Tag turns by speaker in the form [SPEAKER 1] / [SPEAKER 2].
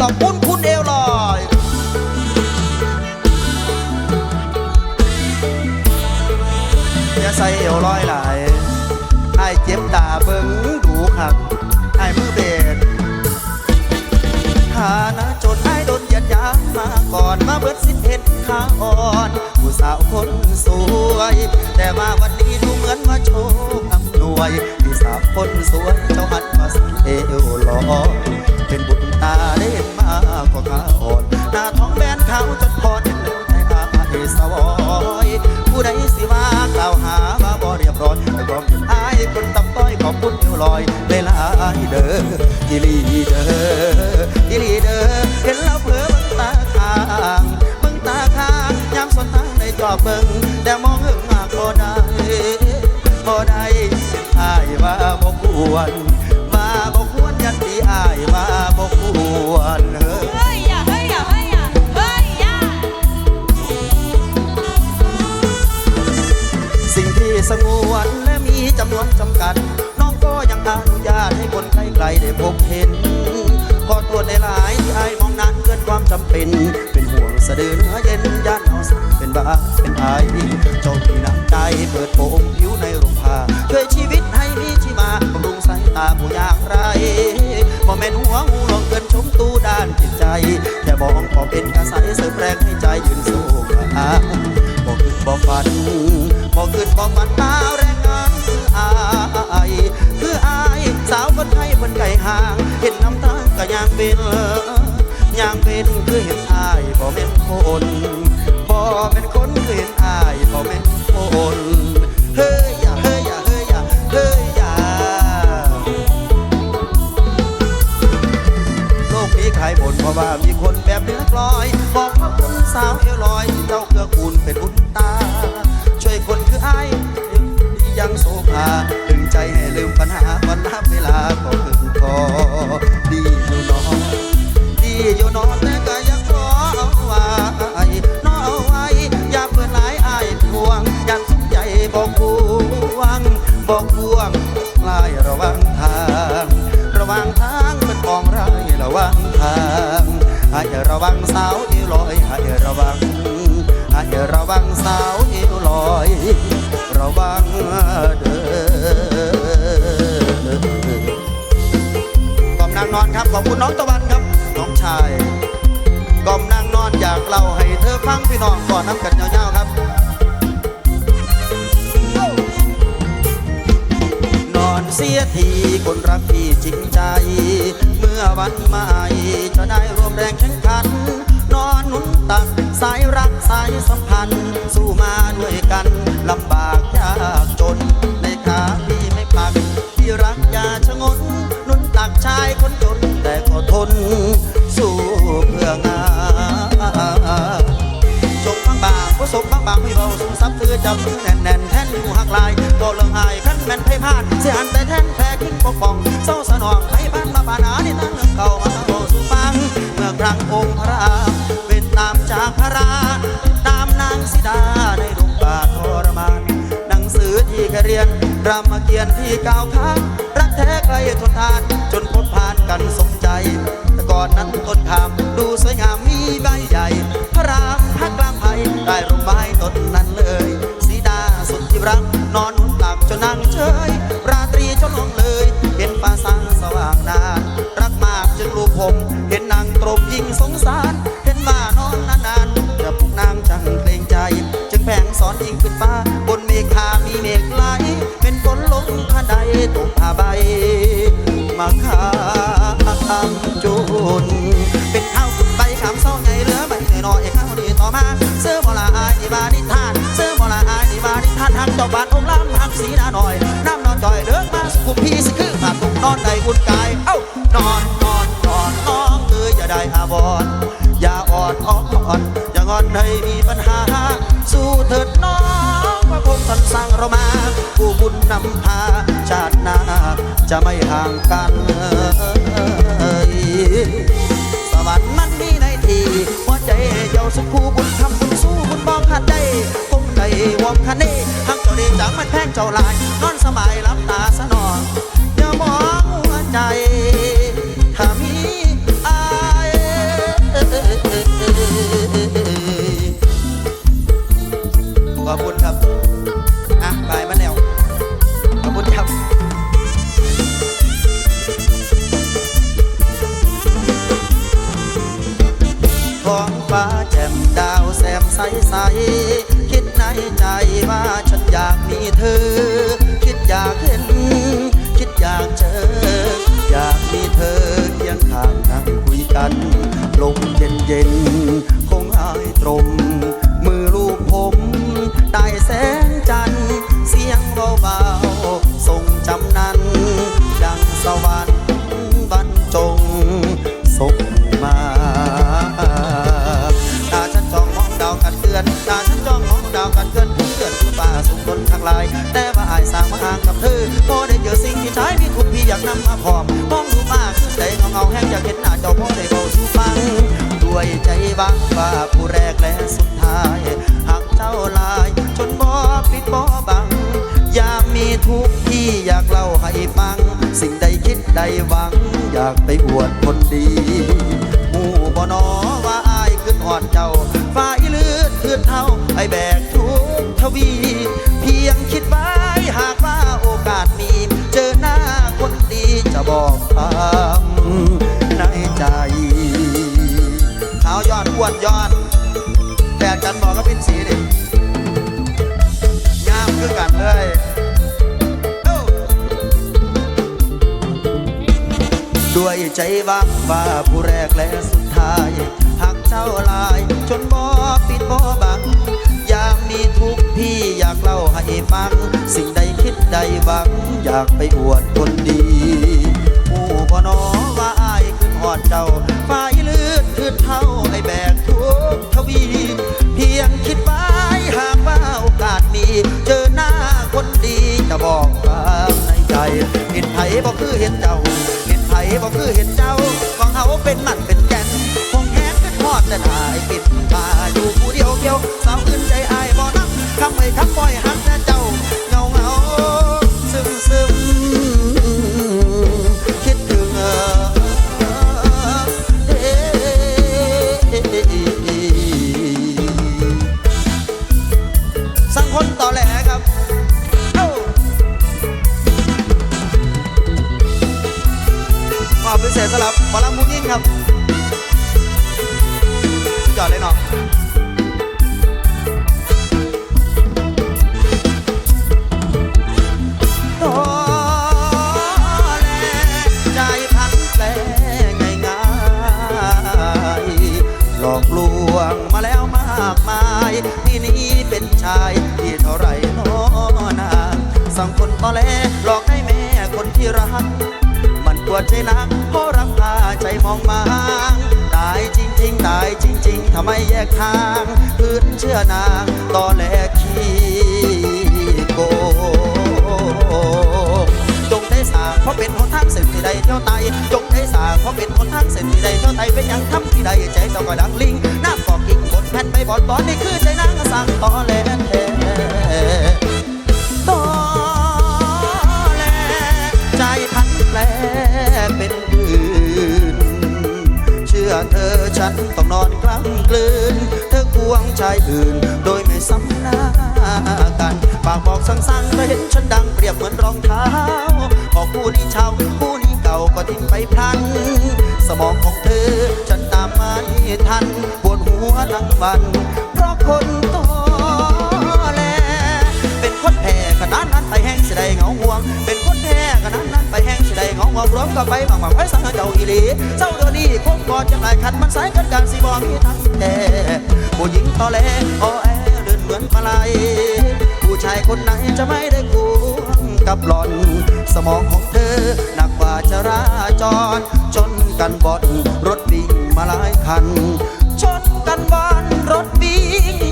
[SPEAKER 1] ต่อปุ้นคุณเอวลอยอย่าใส่เอวลอยหลายไอ้เจ็บตาเบิ้งดูขักไอ้มือเบสฐานะจนไอ้โดนเหยัดยามมาก่อน ลอยเลยลายเด้ออีลีเด้ออีลีเด้อเห็นแล้วเผลอเบิ่งตาค้างเบิ่งตาค้างยามสนทางในจอบเบิ่งแต่มองเอิงมากบ่ได้บ่ได้อายว่าบ่ควร ญาตให้คนไกลได้พบเห็นขอตรวจในหลายที่ไอมองนานเกินความจำเป็น เป็นห่วงสะดือเนื้อเย็นย่านเอาสักเป็นบ้าเป็นไอเจ้าที่น้ำใจเปิดโปงผิวในโรงผ้าช่วยชีวิตให้มีชีมาบำรุงสายตาผู้อยากไรบ่แม่นหัวงูหลอกเกินชมตู้ด้านจิตใจ แค่บอกขอเป็นกระสายเสริมแรงให้ใจยืนสู้บอกคือบอกฝันบอกคือบอกฝันดาแร ไก่ห่างเห็นน้ำตาก็ยางเป็นยางเป็นคือเห็นอายบ่แม่นคนบ่แม่นคน บอกพวงลายระวังทาง ระวังทางเป็นกองร้ายระวังทางให้ระวังสาวอีลอยให้ระวังให้ระวังสาวอีลอย ระวังเด้อกอมนางนอนครับขอบคุณน้องตะวันครับน้องชายกอมนางนอนอยากเล่าให้เธอฟังพี่น้องก่อนน้ำกันยาวๆครับ เสียทีคนรักพี่จริงใจ เมื่อวันใหม่จะได้รวมแรงแข่งขัน นอนหนุนตักสายรักสายสัมพันธ์ สู้มาด้วยกันลำบากยากจน ในขาพี่ไม่พักพี่รักอย่าชะงนหนุนตักชายคนจนแต่ก็ทน สู้เพื่องานจงบางบางผสมบางบางไม่เบาสูงซับซื้อจับมือแน่นแน่นแท่นอยู่หักลายก็เลิงหาย แม่นไพ่พาดเสียหันแต่แท่นแพ้กิ้งปกป้องเศร้าสนองไพ่บ้านมาปานานี่ตั้งเรื่องเก่ามาโอสุฟังเมื่อครั้งองค์พระเป็นตามจากพระราตามนางสิดาในดงป่าทรมานหนังสือที่เคยเรียนรามเกียรติที่กล่าวค้านรักแท้ใครทนทาน จนพ้นผ่านกันสมใจ แต่ก่อนนั้นต้นขามดูสวยงามมีใบใหญ่ พระรามพักกลางไผ่ได้ร่มไม้ต้นนั้นเลยสีดาสุดที่รักนอน หนุ สีนาหน่อยน้ำนอนจ่อยเลือกมาสุขุมพี่สิคือขาตุกนอนในบุญกาย เอ้านอนนอนนอนน้องเอ้ยอย่าได้อาบอนอย่าอ่อนอ่อนอย่างอนให้มีปัญหา สู้เถิดน้องพระพงท่านสร้างเรามาผู้บุญนำพาชาติหน้าจะไม่ห่างกันสวรรค์มันมีในที่หัวใจเจ้าสุขูบุญทำบุญสู้บุญมองขัดได้คงได้วอมคันนี้หักเจ้าเดชจากมันแพงเจ้าลาย นอนสบายลับตาสน ใจบางว่าผู้แรกและสุดท้ายหากเจ้าลายจนบ่ปิดบ่บัง ยามมีทุกที่อยากเล่าให้ฟัง สิ่งใดคิดใดหวัง อยากไปอวดคนดีหมู่บ่นอว่าอายขึ้นอ่อนเจ้าฝ่ายเลือดขึ้นเท่าไอแบกทุกทวี เพียงคิดไว้หากว่าโอกาสมี เจอหน้าคนดีจะบอกความในใจ เอายอดอ้วนยอดแดดกันบอกก็เป็นสีดิงามคือกันเลยด้วยใจบางว่าผู้แรกและสุดท้ายหากเจ้าลายจนบ่ปิดบ่บังยามมีทุกข์พี่อยากเล่าให้ฟัง สิ่งใดคิดใดหวัง อยากไปอวดคนดี หรับหมอลำมุนิ่งครับสุดยอดเลยเนาะโอ้แลใจพันแปลง่ายง่ายหลอกลวงมาแล้วมากมาย ที่นี้เป็นชายที่เท่าไรน้อนางสังคนตอแลหลอกให้แม่คนที่รัก ปวดใจนักเพราะรักพาใจมองมางตายจริง ๆ ตายจริง ๆทำไมแยกทางพื้นเชื่อนางตอแหลขี้โกงจงได้สางเพราะเป็นหนทางเส้นที่ใดเที่ยวไตจงได้สางเพราะเป็นหนทางเส้นที่ใดเที่ยวไตเป็นอย่างทำที่ใดใจเจ้าก็ดังลิงน้ำกอกกิ่งบนแผ่นใบบอดบอนนี่คือใจนางสั่งตอแหลแท้ เธอฉันต้องนอนกลางกลืน เธอควงชายอื่น โดยไม่ซ้ำหน้ากัน ปากบอกสั่งๆเธอเห็นฉันดังเปรียบเหมือนรองเท้าพอคู่นี้เช่าคู่นี้เก่าก็ทิ้งไปพลัน สมองของเธอฉันตามไม่ทันปวดหัวทั้งวัน เพราะคนตอแลเป็นคนแพ้ขนาดนั้นไปแห้งสิได้เหงาห่วง วงรวมก็ไปบางบางไว้สังเจ้าอีหลีเจ้าเดี๋ยวนี้คงกอดจังไรขัดมันสายกันการสิบอมีทั้งแท้ผู้หญิงตอแหลออแอเดินเหมือนปลาไหลผู้ชายคนไหนจะไม่ได้ควงกับหล่อน สมองของเธอหนักกว่าจราจรจนกันบอดรถวิ่งมาหลายคันชนกันบอนรถวิ่ง